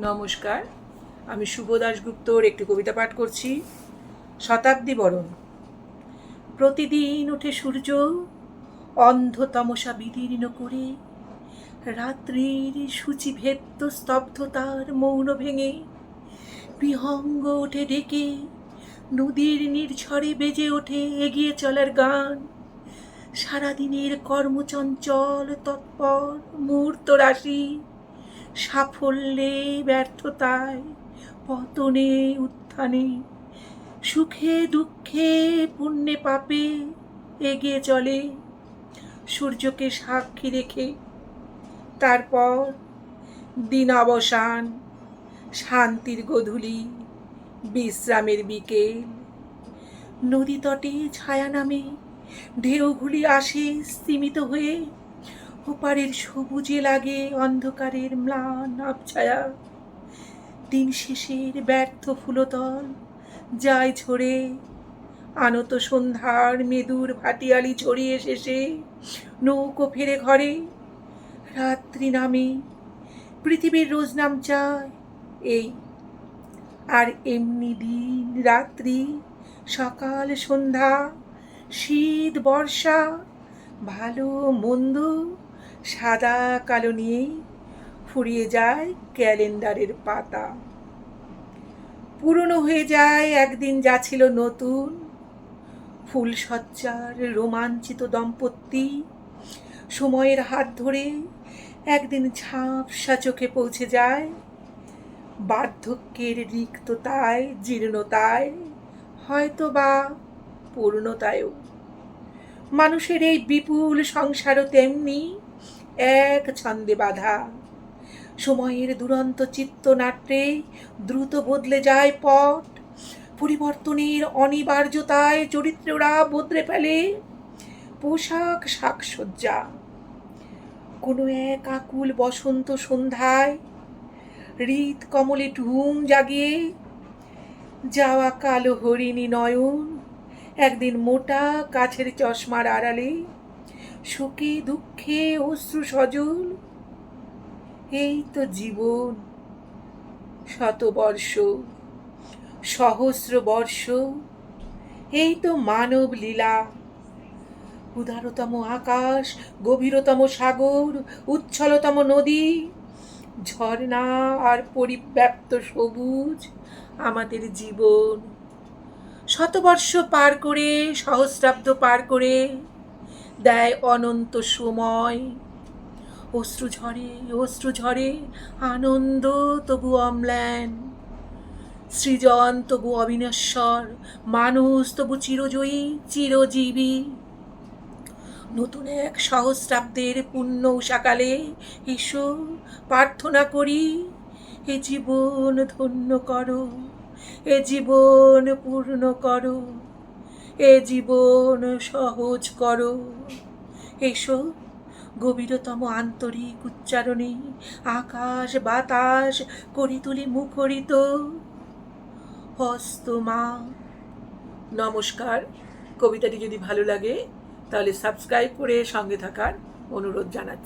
নমস্কার। আমি শুভ দাশগুপ্তর, একটি কবিতা পাঠ করছি। শতাব্দী বরণ। প্রতিদিন ওঠে সূর্য, অন্ধ তমসা বিদীর্ণ করে, রাত্রির সূচিভেদ্য স্তব্ধতার মৌন ভেঙে, বিহঙ্গ ওঠে ডেকে নদীর নির্ঝরে বেজে ওঠে এগিয়ে চলার গান। সারাদিনের কর্মচঞ্চল, তৎপর মুহূর্ত রাশি সাফল্যে ব্যর্থতায়, পতনে, উত্থানে, সুখে, দুঃখে, পুণ্যে, পাপে এগিয়ে চলে। সূর্যকে সাক্ষী রেখে তারপর দিন অবসান, শান্তির গোধূলি, বিশ্রামের বিকেল। নদী তটে ছায়া নামে, ঢেউগুলি আসে, স্তিমিত হয়ে ওপারের সবুজে লাগে অন্ধকারের ম্লান আবছায়া। দিন শেষের ব্যর্থ ফুলতল যায় ঝরে। আনত সন্ধ্যার মেদুর ভাটিয়ালি ছড়িয়ে শেষে নৌকো ফেরে ঘরে। রাত্রি নামে পৃথিবীর রোজ নাম চায় এই। আর এমনি দিন রাত্রি, সকাল সন্ধ্যা, শীত, বর্ষা, ভালো, মন্দ সাদা কালো নিয়েই ফুরিয়ে যায় ক্যালেন্ডারের পাতা। পুরনো হয়ে যায় একদিন যা ছিল নতুন। ফুলসজ্জার রোমাঞ্চিত দম্পতি। সময়ের হাত ধরে একদিন ঝাপসা চোখে পৌঁছে যায়। বার্ধক্যের রিক্ততায়, জীর্ণতায় হয়তো বা পূর্ণতায়ও। মানুষের এই বিপুল সংসারও তেমনি এক ছন্দে বাধা। সময়ের দুরন্ত চিত্তনাট্যে দ্রুত বদলে যায় পট। পরিবর্তনের অনিবার্যতায় চরিত্ররা বদলে ফেলে। পোশাক শাকসজ্জা কোনো এক আকুল বসন্ত সন্ধ্যায় হৃদ কমলে ঢুম জাগিয়ে যাওয়া কালো হরিণী নয়ন একদিন মোটা কাছের চশমার আড়ালে সুখে, দুঃখে অশ্রু সজল। এই তো জীবন শতবর্ষ সহস্র বর্ষ। এই তো মানব লীলা। উদারতম আকাশ, গভীরতম সাগর, উচ্ছলতম নদী, ঝর্ণা আর পরিব্যাপ্ত সবুজ আমাদের জীবন। শতবর্ষ পার করে, সহস্রাব্দ পার করে দেয় অনন্ত সময়। অশ্রু ঝরে অশ্রু ঝরে, আনন্দ তবু অম্লান। সৃজন তবু অবিনশ্বর, মানুষ তবু চিরজয়ী, চিরজীবী। নতুন এক সহস্রাব্দের পুণ্য উষাকালে এসো, প্রার্থনা করি এ জীবন ধন্য করো এ জীবন পূর্ণ করো। এ জীবন সহজ করো। এসো, গভীরতম আন্তরিক উচ্চারণে আকাশ বাতাস করি তুলি মুখরিত। হস্ত মা, নমস্কার। কবিতাটি যদি ভালো লাগে, তাহলে সাবস্ক্রাইব করে সঙ্গে থাকার অনুরোধ জানাচ্ছি।